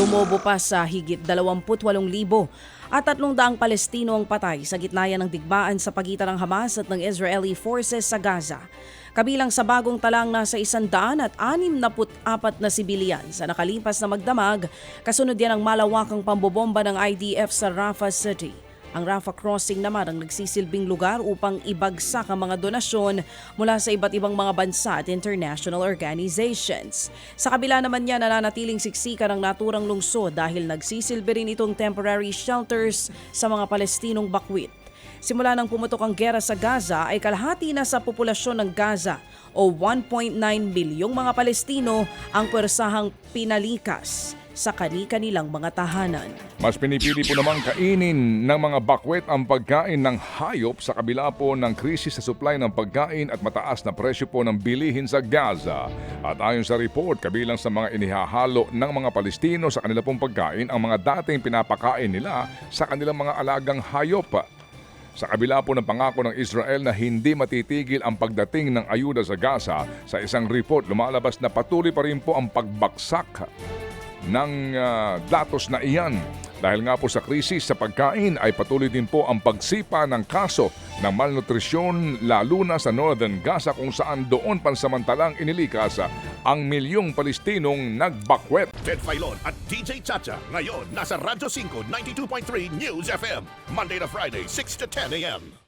Tumobo pa sa higit 28,000 at 300 Palestino ang patay sa gitna ng digmaan sa pagitan ng Hamas at ng Israeli forces sa Gaza. Kabilang sa bagong talang nasa 100 at 64 na sibilyan sa nakalipas na magdamag, kasunod yan ang malawakang pambobomba ng IDF sa Rafah City. Ang Rafah Crossing naman ang nagsisilbing lugar upang ibagsak ang mga donasyon mula sa iba't ibang mga bansa at international organizations. Sa kabila naman niya nananatiling siksikan ang naturang lungsod dahil nagsisilbi rin itong temporary shelters sa mga Palestinong bakwit. Simula nang pumutok ang gera sa Gaza ay kalahati na sa populasyon ng Gaza o 1.9 milyong mga Palestino ang pwersahang pinalikas sa kani-kanilang mga tahanan. Mas pinipili po naman kainin ng mga bakwet ang pagkain ng hayop sa kabila po ng krisis sa supply ng pagkain at mataas na presyo po ng bilihin sa Gaza. At ayon sa report, kabilang sa mga inihahalo ng mga Palestino sa kanila pong pagkain ang mga dating pinapakain nila sa kanilang mga alagang hayop. Sa kabila po ng pangako ng Israel na hindi matitigil ang pagdating ng ayuda sa Gaza, sa isang report lumalabas na patuloy pa rin po ang pagbaksak ng ah, datos na iyan. Dahil nga po sa krisis sa pagkain ay patuloy din po ang pagsipa ng kaso ng malnutrisyon lalo na sa Northern Gaza kung saan doon pansamantalang inilikas ang milyong Palestinong nagbakwet. Ted Filon at DJ Chacha. Ngayon, nasa Radyo 5, 92.3 News FM. Monday to Friday, 6 to 10 a.m.